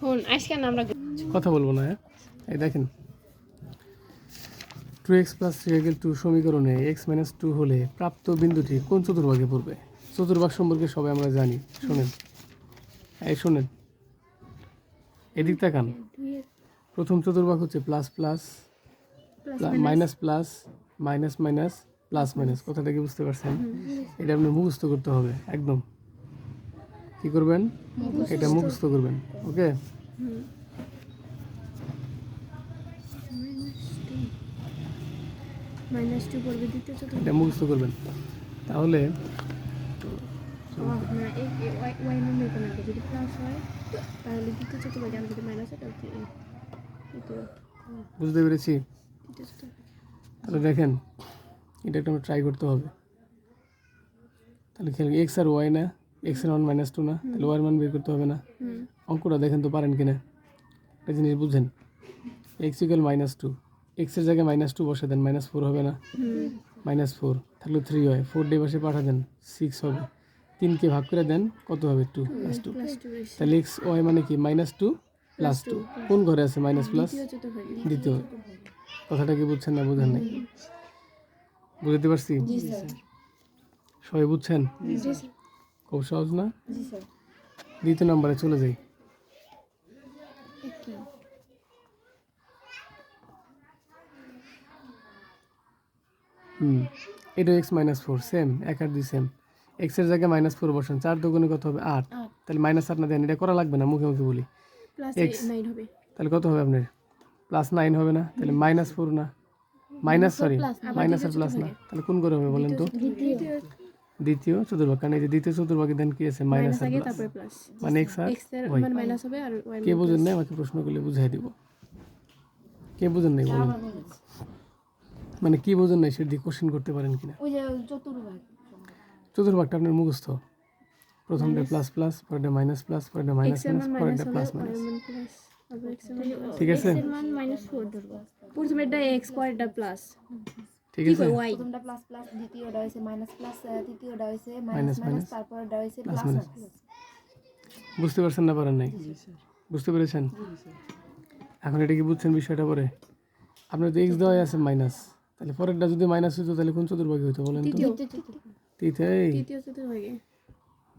হুন আজকে আমরা কথা বলব না হ্যাঁ? এই দেখেন two x plus three equal two সমীকরণে এক্স মাইনাস টু হলে প্রাপ্ত বিন্দুটি কোন চতুর্ভাগে পড়বে? চতুর্ভাগ সম্পর্কে সবাই আমরা জানি শোনেন। এই শোনেন এদিক তাকান। প্রথম চতুর্ভাগ হচ্ছে plus plus minus plus minus minus plus minus কথাটা কি বুঝতে পারছেন? এটা আপনি মুখস্থ করতে হবে একদম। কি করবেন? এটা মুখস্থ করবেন ওকে? এটা মুখস্থ করবেন। তাহলে বুঝতে পেরেছি? তাহলে দেখেন এটা একটু ট্রাই করতে হবে। তাহলে এক্স আর ওয়াই না? এক্সের ওয়ান মাইনাস টু না তাহলে ওয়াই মান বের করতে হবে না। হুম অঙ্কটা দেখেন তো পারেন কিনা। একটা জিনিস বুঝেন। এক্স ইকুয়াল মাইনাস টু এক্সের জায়গায় মাইনাস টু বসে দেন মাইনাস ফোর হবে না। মাইনাস ফোর থাকলে থ্রি হয়। ফোর ডে বসে পাঠা দেন সিক্স হবে। তিনকে ভাগ করে দেন কত হবে? টু প্লাস টু তাহলে এক্স ওয়াই মানে কি? মাইনাস টু প্লাস টু কোন ঘরে আছে মাইনাস প্লাস দ্বিতীয় কথাটা কি বুঝছেন না বুঝেন নাই? বুঝতে পারছি? সবাই বুঝছেন? খুব সহজ না দ্বিতীয় নম্বরে চলে যাই। হুম এটা এক্স মাইনাস ফোর সেম এক আর দুই সেম এক্সের জায়গায় মাইনাস ফোর বসান চার দুগুণে কত হবে? আট। তাহলে মাইনাস আট না দেন এটা করা লাগবে না মুখে মুখে বলি। হবে। তাহলে কত হবে আপনার? প্লাস নাইন হবে না তাহলে মাইনাস ফোর না। মাইনাস সরি মাইনাস আর প্লাস না। তাহলে কোন করে হবে বলেন তো? দ্বিতীয় চতুর্ভাগ। কারণ এই যে দ্বিতীয় চতুর্ভাগে দেন কি আছে? মাইনাস আর আগে প্লাস তারপরে প্লাস মানে এক্স আর ওয়াই মানে মাইনাস হবে আর ওয়াই কে বুঝেন নাই? আমাকে প্রশ্ন করলে বুঝাই দিব। কে বুঝেন নাই বলুন? মানে কি বুঝেন নাই সেটা দিয়ে কোশ্চেন করতে পারেন কিনা? ওই যে চতুর্ভাগ। চতুর্ভাগটা আপনার মুখস্থ। প্রথমটা প্লাস প্লাস পরেরটা মাইনাস প্লাস পরেরটা মাইনাস মাইনাস পরেরটা প্লাস মাইনাস মান মান ঠিক আছে? মাইনাস ফোর ধরবো। প্রথমে এটা এক্স পরেরটা প্লাস ঠিক আছে? প্রথমটা প্লাস প্লাস দ্বিতীয়টা হয়েছে মাইনাস প্লাস তৃতীয়টা Minus, মাইনাস মাইনাস তারপরটা Plus, প্লাস. বুঝতে পারছেন না পারেন নাই? বুঝতে পেরেছেন? এখন এটা কি বুঝছেন বিষয়টা পরে? আপনার তো এক্স দেওয়াই আছে মাইনাস তাহলে পরেরটা যদি মাইনাস হতো তাহলে কোন চতুর্ভাগে হতো বলেন তো? তৃতীয়। তৃতীয়। তৃতীয় চতুর্ভাগে।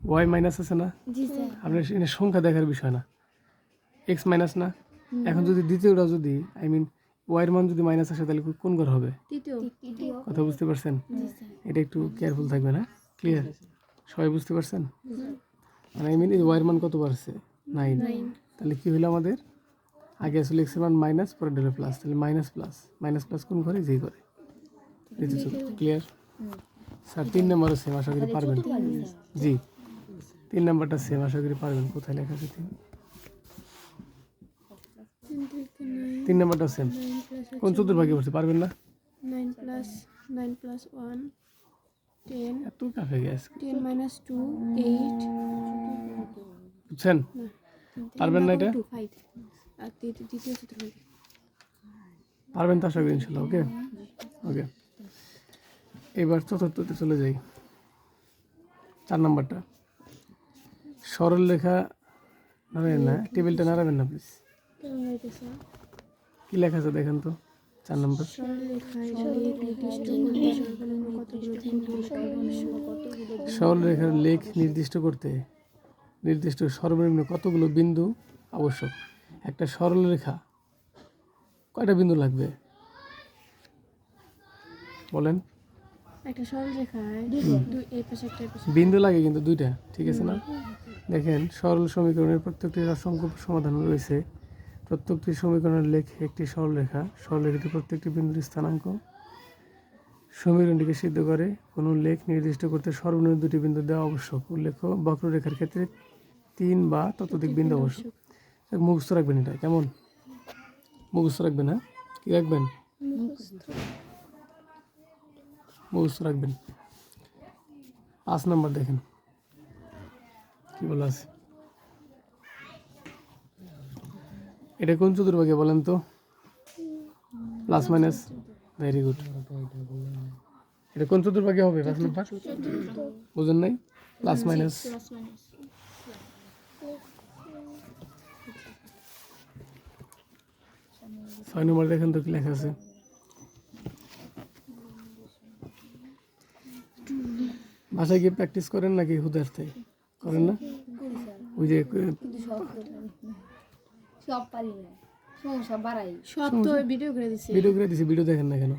ওয়াই মাইনাস আছে না? আপনার সংখ্যা দেখার বিষয় না। এক্স মাইনাস না? এখন যদি দ্বিতীয়টা যদি আই মিন ওয়াইয়ের মান যদি মাইনাস আসে তাহলে কোন ঘর হবে? কথা বুঝতে পারছেন? এটা একটু কেয়ারফুল থাকবে না? ক্লিয়ার সবাই বুঝতে পারছেন? মানে আই মিন এই ওয়াইয়ের মান কত বাড়ছে নাইন তাহলে কি হলো আমাদের? আগে আসলে এক্সের মান মাইনাস পরে ডেলে প্লাস তাহলে মাইনাস প্লাস মাইনাস প্লাস কোন ঘরে? যেই করে ক্লিয়ার স্যার তিন নম্বরও সেম আশা করি পারবেন। জি। তিন নাম্বারটা সেম আশা করি পারবেন। কোথায় লেখা আছে তিন? তিন নাম্বারটা সেম কোন চতুর্ভাগে পড়ছে? পারবেন না? Nine plus nine plus one ten এত কাফে গ্যাস টেন মাইনাস টু এইট বুঝছেন? পারবেন না এটা? আর দ্বিতীয় চতুর্ভাগে পারবেন তো আশা করি ইনশাল্লাহ ওকে ওকে এবার চতুর্থতে চলে যাই। চার নাম্বারটা। সরল লেখা নাড়াবেন না টেবিলটা নাড়াবেন না প্লিজ কী লেখা আছে দেখেন তো। চার নম্বর। সরলরেখায় লেখ নির্দিষ্ট করতে নির্দিষ্ট করতে নির্দিষ্ট সর্বনিম্ন কতগুলো বিন্দু আবশ্যক? একটা সরল রেখা কয়টা বিন্দু লাগবে? বলেন। বিন্দু লাগে কিন্তু দুইটা ঠিক আছে না? দেখেন সরল সমীকরণের প্রত্যেকটির অসংখ্য সমাধান রয়েছে। প্রত্যেকটি সমীকরণের লেখে একটি সরলরেখা সরলরেখাটি প্রত্যেকটি বিন্দুর স্থানাঙ্ক। সমীকরণটিকে সিদ্ধ করে কোনো লেখ নির্দিষ্ট করতে সর্বনিম্ন দুটি বিন্দু দেওয়া আবশ্যক। উল্লেখ্য বক্ররেখার ক্ষেত্রে তিন বা ততোধিক বিন্দু আবশ্যক। মুখস্থ রাখবেন এটা কেমন? মুখস্থ রাখবেন হ্যাঁ? কি রাখবেন? মুখস্থ রাখবেন। পাঁচ নাম্বার দেখেন। কী বলা আছে? এটা কোন চতুর্ভাগে বলেন তো? প্লাস মাইনাস ভেরি গুড এটা কোন চতুর্ভাগে হবে? পাঁচ নাম্বার বুঝেন নাই? প্লাস মাইনাস ছয় নম্বর দেখেন তো কি লেখা আছে। বাসায় গিয়ে প্র্যাকটিস করেন নাকি হুদার্থে করেন না? ওই যে কিন্তু সব করতে পারি না। সব পারি না। সমস্যা বাড়াই। সব তো ভিডিও করে দিছি। ভিডিও করে দিছি ভিডিও দেখেন না কেন?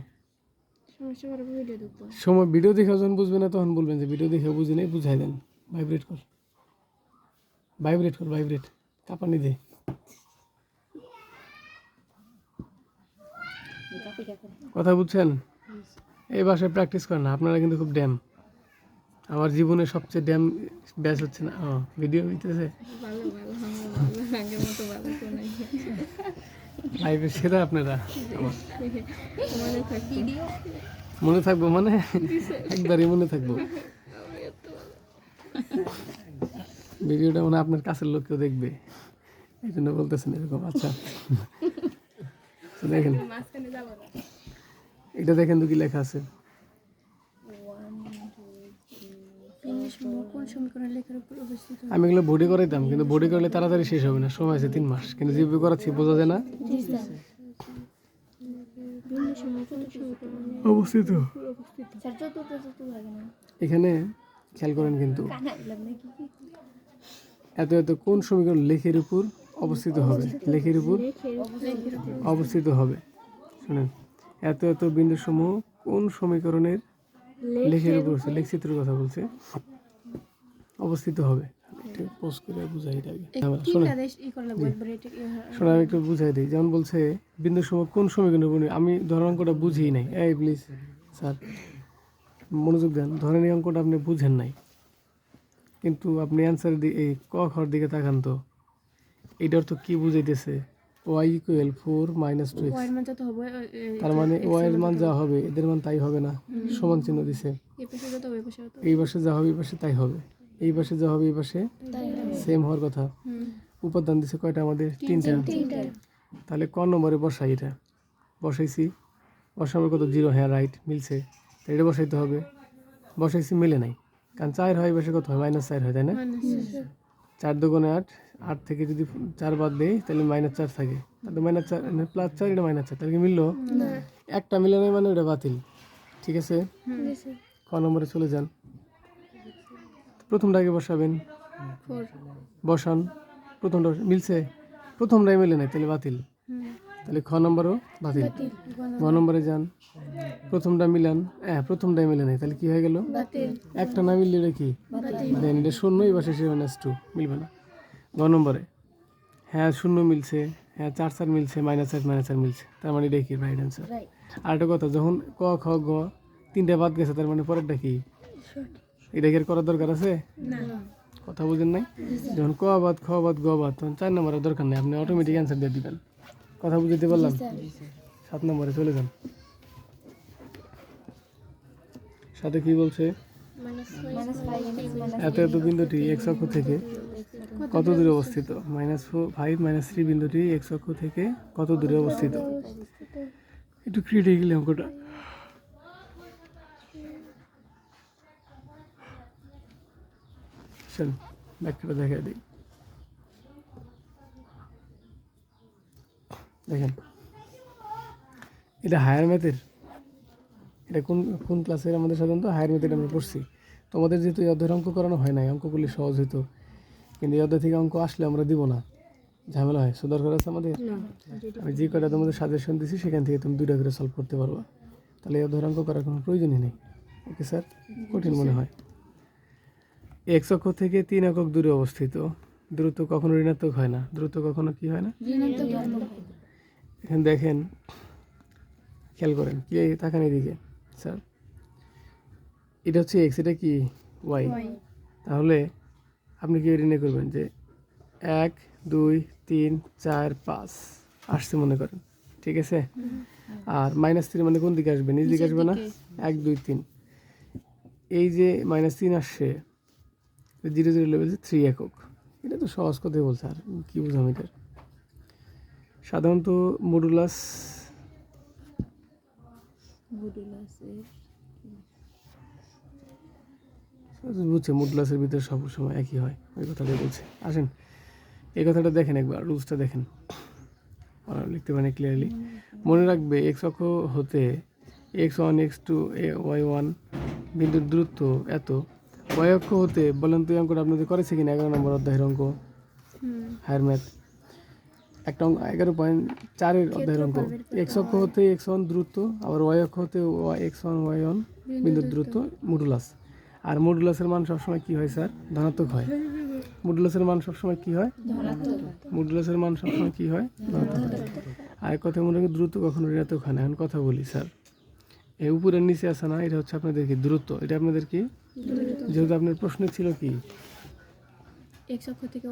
সময় ভিডিও দেখে যখন বুঝবেন না তখন বলবেন যে ভিডিও দেখে বুঝি নেই বুঝাই দেন। ভাইব্রেট কর। ভাইব্রেট কর ভাইব্রেট কাঁপানি দে। কথা বুঝছেন? এই ভাষায় প্র্যাকটিস করেন না আপনারা কিন্তু খুব ড্যাম আমার জীবনে সবচেয়ে ড্যাম ব্যাচ হচ্ছে না। ভিডিও হইতেছে। আগের মতো ভালো তো নাই। লাইভে সেরা আপনারা। মনে থাকবি। মনে থাকব মানে? একবারই মনে থাকব। ভিডিওটা মানে আপনার কাছের লোক কেউ দেখবে। এই জন্য বলতেছেন এরকম আচ্ছা। দেখেন। এটা দেখেন তো কি লেখা আছে। আমি এগুলো বডি করাইতাম কিন্তু বডি করলে তাড়াতাড়ি শেষ হবে না সময় আছে তিন মাস। কিন্তু জিপি করাচ্ছি বোঝা যায় না। অবস্থিত। এখানে খেয়াল করেন কিন্তু এত এত কোন সমীকরণ লেখের উপর অবস্থিত হবে? লেখের উপর অবস্থিত হবে। শুনেন এত এত বিন্দু সমূহ কোন সমীকরণের লেখের উপর লেখচিত্রের কথা বলছে। অবস্থিত হবে। একটু পোস্ট করে বুঝাই আগে। হ্যাঁ, ই- শোনা আমি একটু বুঝাই দিই। যেমন বলছে বিন্দু সময় কোন উপর নির্ভর- আমি ধরেন অঙ্কটা বুঝি নাই। এই প্লিজ স্যার মনোযোগ দেন। ধরেন এই অঙ্কটা আপনি বুঝেন নাই। কিন্তু আপনি অ্যান্সার দিয়ে এই ক খর দিকে তাকান তো। এটার তো কি বুঝাইতেছে? Y equal four minus two মান তার মানে ওয়াই এর মান যা হবে। এদের মান তাই হবে না। সমান চিহ্ন দিছে। এই পাশে যা হবে এই পাশে তাই হবে। এই পাশে যা হবে এই পাশে সেম হওয়ার কথা। উপাদান দিছে কয়টা আমাদের? তিনটা। তাহলে ক নম্বরে বসাই এটা? বসাইছি। বসাবার কত জিরো হ্যাঁ রাইট মিলছে। তাই এটা বসাইতে হবে। বসাইছি মিলে নাই। কারণ চার হয় বসে কত হয়? মাইনাস চার হয় তাই না? চার দোকানে আট আট থেকে যদি চার বাদ দেই তাহলে মাইনাস চার থাকে। তাহলে মাইনাস চার প্লাস চার এটা মাইনাস চার। তাহলে কি মিললো? একটা মিলে নাই মানে ওটা বাতিল। ঠিক আছে? ক নম্বরে চলে যান। প্রথমটা আগে বসাবেন? বসান। প্রথমটা। মিলছে? প্রথমটাই মিলে নাই তাহলে বাতিল। তাহলে খ নম্বরও বাতিল। গ নম্বরে। যান। প্রথমটা মিলান। হ্যাঁ প্রথমটাই মিলে নাই তাহলে কি হয়ে গেল? একটা না মিললে এটা কি? দেন এটা শূন্য এবার শেষে মাইনাস টু মিলবে না। গ নম্বরে। হ্যাঁ শূন্য মিলছে। হ্যাঁ চার চার মিলছে মাইনাস চার মাইনাস চার মিলছে। তার মানে এটা কি? রাইট অ্যান্সার আর একটা কথা যখন ক খ গ তিনটা বাদ গেছে তার মানে পরেরটা কি? এটা কি করার দরকার আছে? কথা বুঝেন নাই? যখন ক বাদ খ বাদ গ বাদ তখন চার নম্বরের দরকার নেই। আপনি অটোমেটিক অ্যান্সার দিয়ে দিবেন। কথা বুঝতে পারলাম? সাত নম্বরে চলে যান। সাথে কি বলছে? এত এত বিন্দুটি এক্স অক্ষ থেকে কত দূরে অবস্থিত? Minus four five minus three বিন্দুটি এক্স অক্ষ থেকে কত দূরে অবস্থিত? একটু ক্রিটিক্যালি অঙ্কটা। চল ব্যাখ্যাটা দেখা দিই। দেখেন। এটা হায়ার ম্যাথের। এটা কোন কোন ক্লাসের আমাদের সাধারণত? হায়ার ম্যাথের আমরা পড়ছি। তোমাদের যেহেতু এই অধ্যায়ের অঙ্ক করানো হয় নাই অঙ্কগুলি সহজ হতো কিন্তু এই অধ্যায় থেকে অঙ্ক আসলে আমরা দিব না। ঝামেলা হয়। সো দরকার আছে আমাদের? আমি যে কয়টা তোমাদের সাজেশন দিছি সেখান থেকে তুমি দুইটা করে সলভ করতে পারবা। তাহলে এই অধ্যায়ের অঙ্ক করার কোনো প্রয়োজনই নেই। ওকে স্যার কঠিন মনে হয়। এক্স অক্ষ থেকে তিন একক দূরে অবস্থিত। দ্রুত কখনো ঋণাত্মক হয় না। দ্রুত কখনো কি হয় না? এখানে দেখেন খেয়াল করেন কি এই তাকান এদিকে স্যার। এটা হচ্ছে এক্স এটা কি? ওয়াই তাহলে আপনি কি নির্ণয় করবেন যে এক দুই তিন চার পাঁচ? আসছে মনে করেন ঠিক আছে? আর মাইনাস থ্রি মানে কোন দিকে আসবে? নিজ দিকে আসবে না? এক দুই তিন। এই যে মাইনাস তিন আসছে জিরো জিরো লেভেল থ্রি একক। এটা তো সহজ কথাই বলছে, আর কি বুঝলাম এটার? সাধারণত মডুলাস বুঝছে মডুলাসের ভিতরে সব সময় একই হয়, ওই কথাটাই বলছে। আসেন, এই কথাটা দেখেন একবার রুলসটা দেখেন। লিখতে পারেন ক্লিয়ারলি মনে রাখবে এক্স অক্ষ হতে x one x two y one বিন্দুর দূরত্ব এত। অক্ষ হতে বলেন তো এই অঙ্কটা আপনাদের করেছে কিনা? এগারো নম্বর অধ্যায়ের অঙ্ক। Higher math. একটা অঙ্ক এগারো পয়েন্ট চারের অধ্যায়ের অঙ্ক। এক্স অক্ষ হতে এক্স ওয়ান দূরত্ব আবার ওয়াই অক্ষ হতে এক্স ওয়ান ওয়াই ওয়ান বিন্দুর দ্রুত। মডুলাস আর মডুলাসের মান সবসময় কী হয় স্যার? ধনাত্মক হয়। মডুলাসের মান সবসময় কী হয়? মডুলাসের মান সবসময় কী হয়? ধনাত্মক হয়। আর এক কথা মনে রাখবে দ্রুত কখনো ঋণাত্মক হয় না। এখন কথা বলি স্যার। এই উপরের নিচে আসে না এটা হচ্ছে আপনাদের কি দূরত্ব। এটা আপনাদের কি? যেহেতু আপনার প্রশ্ন ছিল কি? থেকে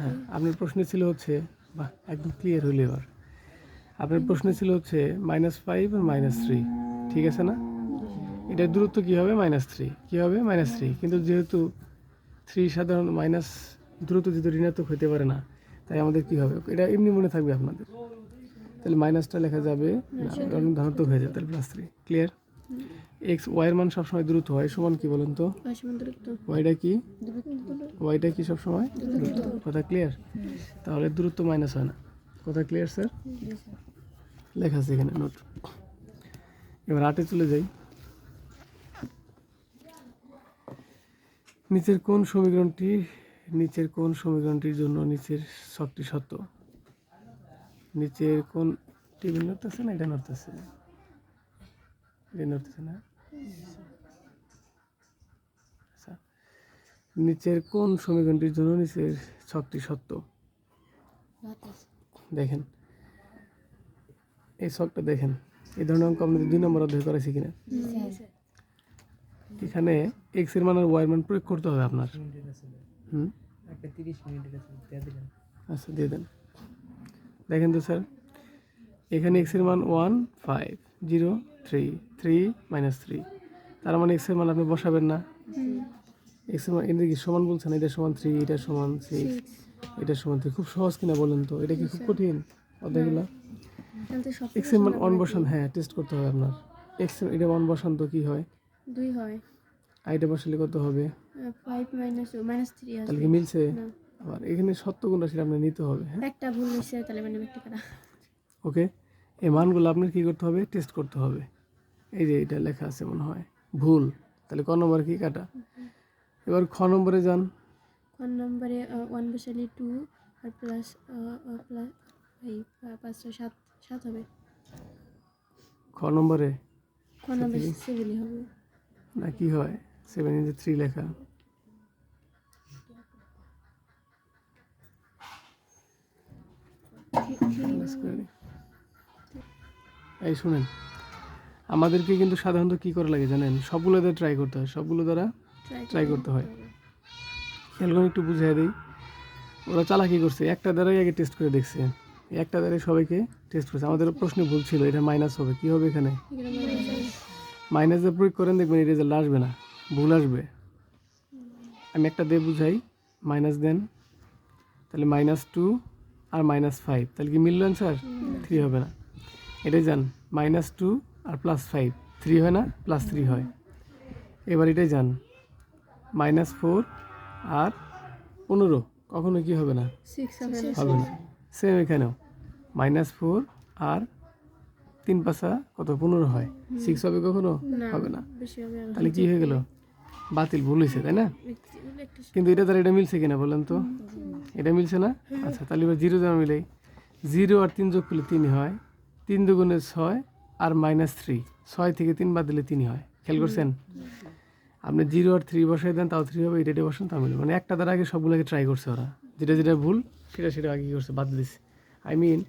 হ্যাঁ আপনার প্রশ্ন ছিল হচ্ছে বাহ একদম ক্লিয়ার হইলে এবার। আপনার প্রশ্ন ছিল হচ্ছে মাইনাস ফাইভ আর মাইনাস থ্রি ঠিক আছে না? এটার দূরত্ব কী হবে? মাইনাস থ্রি কী হবে? মাইনাস থ্রি কিন্তু যেহেতু থ্রি সাধারণ মাইনাস দ্রুত যেহেতু ঋণাত্মক হতে পারে না তাই আমাদের কী হবে? এটা এমনি মনে থাকবে আপনাদের। তাহলে মাইনাসটা লেখা যাবে না ওটা ধনাত্মক হয়ে যাবে তাহলে প্লাস থ্রি ক্লিয়ার এক্স ওয়াইয়ের মান সবসময় দ্রুত হয় সমান কি বলুন তো? ওয়াইটা কি? ওয়াইটা কি সবসময়? দূরত্ব কথা ক্লিয়ার তাহলে দূরত্ব মাইনাস হয় না। কথা ক্লিয়ার স্যার লেখা আছে এখানে নোট এবার আটে চলে যাই। নিচের কোন সমীকরণটি নিচের কোন সমীকরণটির জন্য নিচের শক্তি সত্য? নিচের কোন টিভি নড়তেছে না এটা নড়তেছে এটা নড়তেছে না? আচ্ছা নিচের কোন সমীকরণটির জন্য নিচের শক্তি সত্য? দেখেন এই শখটা দেখেন এই ধরনের অঙ্ক আমাদের দুই নম্বর অধ্যায় করেছি কিনা? এখানে এক্সের মান আর ওয়াই এর মান প্রয়োগ করতে হবে আপনার। হুম? আচ্ছা দিয়ে দেন। দেখেন তো স্যার এখানে এক্সের মান one five zero three three minus three তার মানে এক্সের মান আপনি বসাবেন না। এক্সের মান এটা কি সমান বলছেন? এটা সমান থ্রি এটা সমান সিক্স এটা সমান থ্রি খুব সহজ কিনা বলেন তো? এটা কি খুব কঠিন অধ্যায়গুলো? তাহলে তো সব এক্সের মান অন বসান হ্যাঁ টেস্ট করতে হবে আপনার। এক্স এটা অন বসান তো কি হয়? দুই হয়। আর এটা বসালে কত হবে? ফাইভ মাইনাস মাইনাস থ্রি তাহলে কি মিলছে? আবার এখানে সত্য কোনটা সেটা আপনার নিতে হবে হ্যাঁ? একটা ভুল হয়েছে তাহলে মানে একটা করা। ওকে এই মানগুলো আপনার কি করতে হবে? টেস্ট করতে হবে। এই যে এটা লেখা আছে মনে হয় ভুল। তাহলে ক নম্বর কি কাটা? এবার খ নম্বরে যান। ওয়ান নম্বরে ওয়ান বসালে টু আর প্লাস প্লাস এই আহ, পাঁচ ছয় সাত সাত হবে। খ নম্বরে? ক নম্বরে সেভেনই হবে। না কি হয়? সেভেন ইন্টু থ্রি লেখা Minus করে দিই। এই শুনেন আমাদেরকে কিন্তু সাধারণত কি করা লাগে জানেন? সবগুলো দ্বারা ট্রাই করতে হয় সবগুলো দ্বারা ট্রাই করতে হয়। খেয়াল করে একটু বুঝিয়ে দিই। ওরা চালাকি করছে একটা দ্বারাই আগে টেস্ট করে দেখছে। একটা দ্বারাই সবাইকে টেস্ট করছে। আমাদের প্রশ্নে ভুল ছিল এটা মাইনাস হবে কি হবে এখানে? মাইনাস দিয়ে প্রয়োগ করেন দেখবেন এই রেজাল্ট আসবে না ভুল আসবে। আমি একটা দিয়ে বুঝাই মাইনাস দেন তাহলে মাইনাস টু আর মাইনাস ফাইভ তাহলে কি মিলল অ্যান্সার থ্রি হবে না। এটাই যান মাইনাস টু আর প্লাস ফাইভ থ্রি হয় না প্লাস থ্রি হয়। এবার এটাই যান মাইনাস ফোর আর পনেরো। কখনো কি হবে না? হবে না। সেম এখানেও। মাইনাস ফোর আর তিন পাশা কত? পনেরো হয়। সিক্স হবে কখনো? হবে না। তাহলে কি হয়ে গেল? বাতিল ভুল হয়েছে তাই না? কিন্তু এটা তার এটা মিলছে কিনা বলেন তো? এটা মিলছে না? আচ্ছা তাহলে এবার জিরো যেমন মিলাই। জিরো আর তিন যোগ করলে তিনই হয়। তিন দুগুণে ছয় আর মাইনাস থ্রি। ছয় থেকে তিন বাদ দিলে তিনই হয়। খেয়াল করছেন? আপনি জিরো আর থ্রি বসাই দেন, তাও থ্রি হবে, এটা এটা বসান, তাও মিলবে। মানে একটা দ্বারা আগে সবগুলোকে ট্রাই করছে ওরা। যেটা যেটা ভুল, সেটা সেটা আগে কি করছে, বাদ দিচ্ছে আই মিন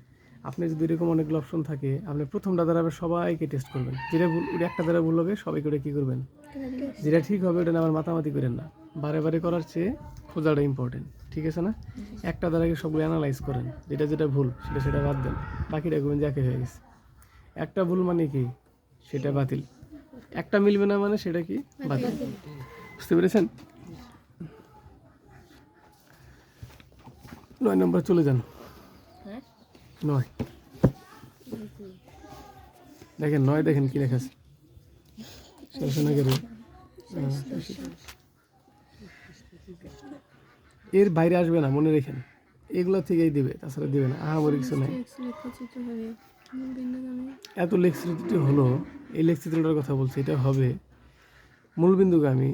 আপনি যদি এরকম অনেকগুলো অপশন থাকে, আপনি প্রথমটা দ্বারা সবাইকে টেস্ট করবেন। যেটা ভুল, ওটা একটা দ্বারা ভুল হবে, সবাইকে ওটা কী করবেন? যেটা ঠিক হবে, ওটা না আবার মাতামাতি করেন না। বারে বারে করার চেয়ে খোঁজাটা ইম্পর্টেন্ট ঠিক আছে না? একটা দ্বারা সবগুলো অ্যানালাইজ করেন, যেটা যেটা ভুল, সেটা সেটা বাদ দেন, বাকিটা করবেন যাকে হয়ে গেছে। একটা ভুল মানে কি? সেটা বাতিল। একটা মিলবে না মানে সেটা কি? বাতিল। বুঝতে পেরেছেন? নয় নম্বর চলে যান। নয়। দেখেন নয় দেখেন কি লেখা আছে। এর বাইরে আসবে না মনে রেখেন। এগুলো থেকেই দিবে তাছাড়া দিবে না। আহামরি কিছু নাই। এত লেখচিত্রটি হলো এই লেখচিত্রটার কথা বলছে এটা হবে মূলবিন্দুগামী।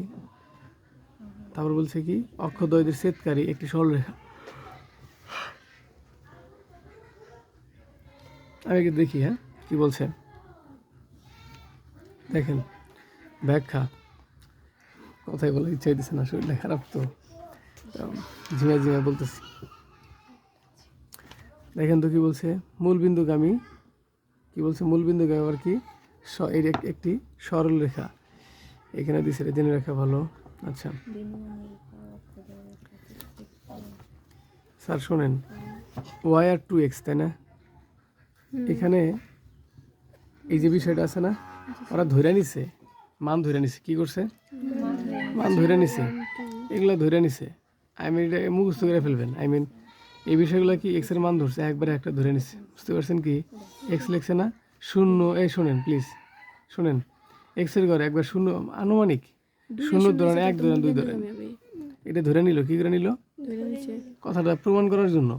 তারপর বলছে কি অক্ষদ্বয়দের ছেদকারী একটি সরলরেখা। একটু দেখি হ্যাঁ? কি বলছে? দেখেন, ব্যাখ্যা। কথাই বলার ইচ্ছা দিচ্ছে না, শরীরটা খারাপ তো। ঝিমে ঝিমে বলতেছি। দেখেন তো কি বলছে? মূলবিন্দুগামী, কি বলছে? মূলবিন্দুগামী আবার কি? এর একটি সরল রেখা। এখানে দিছে রে জেনে রাখা ভালো। আচ্ছা। স্যার, শোনেন। ওয়াই আর টু এক্স তাই না? এখানে এই যে বিষয়টা আছে না ওরা ধরে নিছে মান ধরে নিছে কি করছে? মান ধরে নিছে এগুলো ধরে নিছে। আই মিন এটা মুখস্থ করে ফেলবেন। আই মিন এই বিষয়গুলো কি এক্সের মান ধরছে? একবারে একটা ধরে নিছে। বুঝতে পারছেন কি? এক্স লিখছে না শূন্য এই শোনেন প্লিজ শোনেন। এক্সের ঘরে একবার শূন্য আনুমানিক শূন্য ধরেন এক ধরেন দুই ধরেন এটা ধরে নিল কি করে নিল? কথাটা প্রমাণ করার জন্য।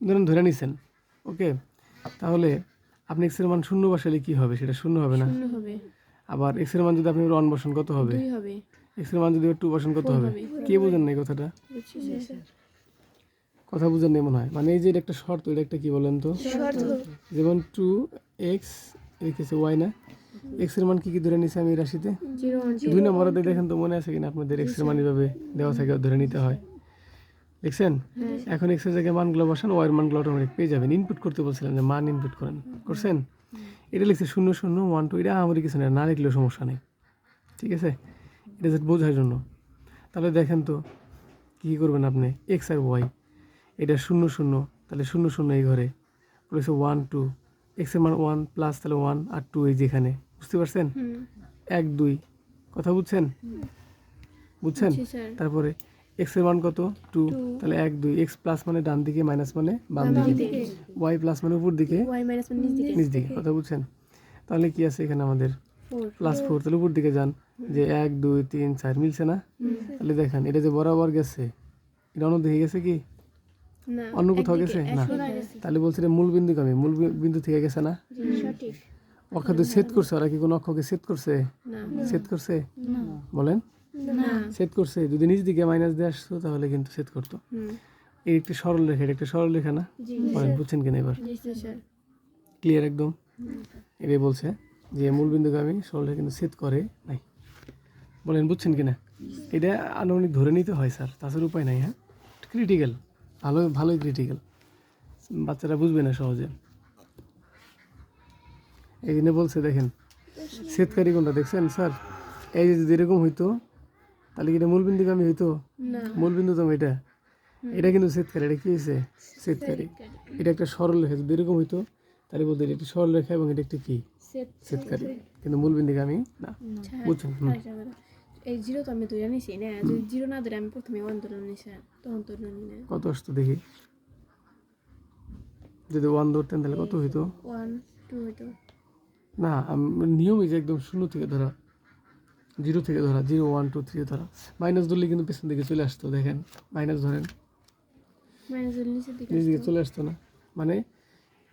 ধরেন ধরে নিছেন ওকে? তাহলে আপনি এক্সের মান শূন্য বসালে কি হবে? সেটা শূন্য হবে না। শূন্য হবে। আবার এক্সের মান যদি আপনি ওয়ান বসান কত হবে? দুই হবে। এক্সের মান যদি টু বসান কত হবে? কে বোঝেন না এই কথাটা কথা বুঝেন নেই মনে হয়। মানে এই যে এটা একটা শর্ত এটা একটা কি বলেন তো? যেমন টু এক্স লিখেছে ওয়াই না? এক্সের মান কি কি ধরে নিছে আমি রাশিতে? দুই নম্বরে দেখেন তো মনে আছে কিনা? আপনাদের এক্সের মান এইভাবে দেওয়া থাকে ধরে নিতে হয়। দেখছেন? এখন এক্সের জায়গায় মানগুলো বসান এর মানগুলো অটোমেটিক পেয়ে যাবেন। ইনপুট করতে বলছিলেন যে মান ইনপুট করেন। করছেন? এটা লিখছে শূন্য শূন্য ওয়ান টু এটা আমার কিছু না না লিখলেও সমস্যা নেই। ঠিক আছে? এটা জাস্ট বোঝার জন্য। তাহলে দেখেন তো কী কী করবেন আপনি? এক্স আর ওয়াই এটা শূন্য শূন্য তাহলে শূন্য শূন্য এই ঘরে। বলেছে ওয়ান টু এক্সের মান ওয়ান প্লাস তাহলে ওয়ান আর টু এই যেখানে। বুঝতে পারছেন? এক দুই। কথা বুঝছেন? বুঝছেন? তারপরে এক্সের মান কত? টু তাহলে এক দুই। এক্স প্লাস মানে ডান দিকে মাইনাস মানে বাম দিকে। ওয়াই প্লাস মানে উপর দিকে। ওয়াই মাইনাস মানে নিচ দিকে। নিচ দিকে কথা বুঝছেন? তাহলে কি আছে এখানে আমাদের? প্লাস ফোর তাহলে উপর দিকে যান। যে এক দুই তিন চার মিলছে না? তাহলে দেখেন এটা যে বরাবর গেছে এটা অন্য দিকে গেছে কি? না অন্য কোথাও গেছে? না। তাহলে বলছে এটা মূল বিন্দু কমে। মূল বিন্দু থেকে গেছে না? সঠিক। অক্ষ তো ছেদ করছে ওরা কি কোনো অক্ষকে ছেদ করছে? না। ছেদ করছে? বলেন। না। ছেদ করছে। যদি নিজ দিকে মাইনাস দিয়ে আসতো তাহলে কিন্তু ছেদ করতো। হুম। এই একটি সরল রেখা এটা একটা সরল রেখা না? জি বলেন বুঝছেন কিনা এবার? জি স্যার ক্লিয়ার একদম? এটাই বলছে যে মূল বিন্দুকে আমি সরল রেখা কিন্তু ছেদ করে নাই। বলেন বুঝছেন কিনা? এটা আনুমানিক ধরে নিতে হয় স্যার তাছাড়া উপায় নাই হ্যাঁ? ক্রিটিক্যাল ভালো ভালোই ক্রিটিক্যাল বাচ্চারা বুঝবে না সহজে। এই জন্য বলছে দেখেন শ্বেতকারী কোনটা? দেখছেন স্যার এই যে যদি এরকম হইতো তাহলে কি এটা মূলবিন্দুগামী হইতো? না। মূলবিন্দু তো এটা। এটা কিন্তু শ্বেতকারী এটা কি হয়েছে শ্বেতকারী এটা একটা সরল রেখা যদি এরকম হইতো তাহলে বলতে এটা একটি সরল রেখা এবং এটা একটি কি? শ্বেতকারী কিন্তু মূলবিন্দুগামী না। বুঝছেন? এই জিরো তো আমি ধরে নিছি না? যদি জিরো না ধরে আমি প্রথমে ওয়ান ধরে নিই তখন তো না। কত আসতো দেখি? যদি ওয়ান ধরতেন তাহলে কত হইতো? ওয়ান টু হয়তো না আম- নিয়ম এই যে একদম শূন্য থেকে ধরা। জিরো থেকে ধরা জিরো ওয়ান টু থ্রি ধরা। মাইনাস ধরলে কিন্তু পেছন দিকে চলে আসতো দেখেন। মাইনাস ধরেন। নিচের দিকে চলে আসতো না। মানে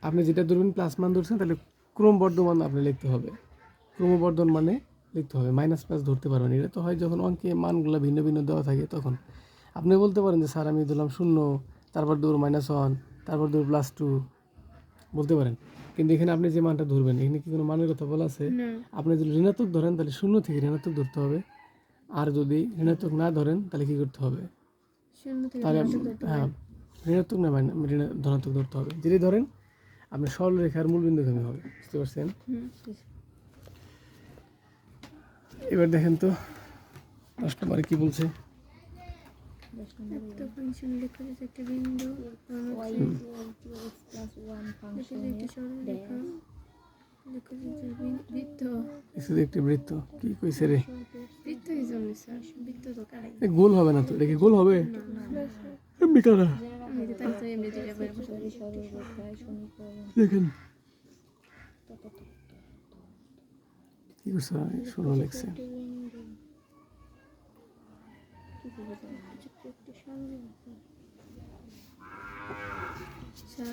আপনি যেটা ধরবেন প্লাস মান ধরছেন তাহলে ক্রমবর্ধমান আপনি লিখতে হবে। ক্রমবর্ধন মানে লিখতে হবে। মাইনাস প্লাস ধরতে পারবেন। এটা তো হয় যখন অঙ্কে মানগুলো ভিন্ন ভিন্ন দেওয়া থাকে তখন। আপনি বলতে পারেন যে স্যার আমি ধরলাম শূন্য তারপর দূর মাইনাস ওয়ান তারপর দূর প্লাস টু বলতে পারেন। কিন্তু এখানে আপনি যে মানটা ধরবেন এখানে কি কোনো মানের কথা বলা আছে? আপনি যদি ঋণাত্মক ধরেন তাহলে শূন্য থেকে ঋণাত্মক ধরতে হবে। আর যদি ঋণাত্মক না ধরেন তাহলে কি করতে হবে? তাহলে হ্যাঁ ঋণাত্মক না ঋণা- ধনাত্মক ধরতে হবে। যদি ধরেন আপনি সরল রেখার মূল বিন্দুগামী হবে বুঝতে পারছেন? এবার দেখেন তো দশ নম্বরে কি বলছে? একটা ফাংশন লেখা আছে একটা বিন্দু একটি বৃত্ত শুধু একটি বৃত্ত কি কইছে রে গোল হবে না তো এটা কি গোল হবে এমনি কারা দেখেন কি করছে শূন্য লেখছে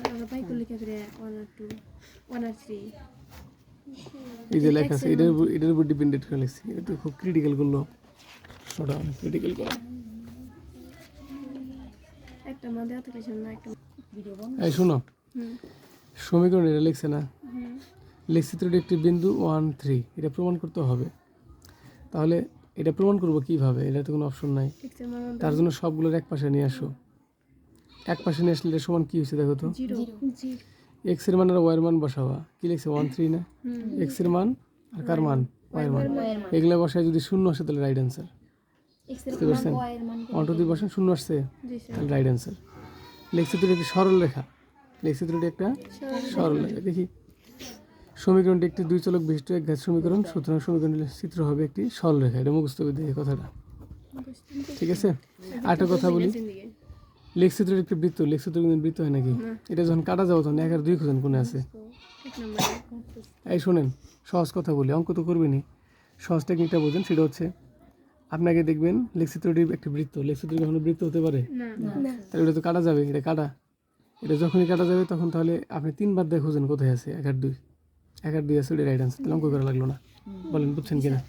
আমরা বাই করলে ওয়ান আর টু ওয়ান আর থ্রি এই যে লেখা আছে এটার উপর এটার উপর ডিপেন্ডেন্ট করে লিখছি। এটা তো খুব ক্রিটিক্যাল করল। ওটা অনেক ক্রিটিক্যাল করল একটা মা দেওয়া থাকলে না একটা ভিডিও এই শোনো সমীকরণ এটা লিখছে না? হুম। লেখচিত্রটি একটি বিন্দু ওয়ান থ্রি এটা প্রমাণ করতে হবে। তাহলে এটা প্রমাণ করব কীভাবে? এটা তো কোনো অপশন নাই। তার জন্য সবগুলোর এক পাশে নিয়ে আসো। এক পাশে নিয়ে আসলে সমান কি হয়েছে দেখো তো? জিরো এক্সের মান আর ওয়াই এর মান বসাবা। কি লিখছে? ওয়ান থ্রি না? এক্সের মান আর কার মান? ওয়াই এর মান। ওয়ের মান। এগুলো বসায় যদি শূন্য আসে তাহলে রাইট অ্যান্সার এক্সের বুঝতে পারছেন? মান মান ওয়ান টু দুই বসেন শূন্য আসছে। জি স্যার তাহলে রাইট অ্যান্সার লেখচিত্রটি একটি সরল রেখা লেখচিত্রটি একটা সরল রেখা দেখি। সমীকরণটি একটি দুই চলক বিশিষ্ট এক ঘাত সমীকরণ। সুতরাং সমীকরণের চিত্র হবে একটি সরল রেখা। এটা মুখস্থ করে এই কথাটা। ঠিক আছে? আরেকটা কথা বলি। লেখচিত্রের একটি বৃত্ত। লেখচিত্র কিন্তু বৃত্ত হয় নাকি? এটা যখন কাটা যাব তখন এক আর দুই খুঁজেন কোনে আছে? এই শোনেন সহজ কথা বলি। অঙ্ক তো করবেনই। সহজ টেকনিকটা বোঝেন সেটা হচ্ছে আপনাকে দেখবেন লেখচিত্রটি একটি বৃত্ত। লেখচিত্র কখনো বৃত্ত হতে পারে? না। তাহলে এটা তো কাটা যাবে এটা কাটা। এটা যখনই কাটা যাবে তখন তাহলে আপনি তিনবার দিয়ে খুঁজেন কোথায় আছে এক আর দুই। এক আর দুই আসলে রাইট আনসার তাহলে অঙ্ক করা লাগল না বলেন বুঝছেন কিনা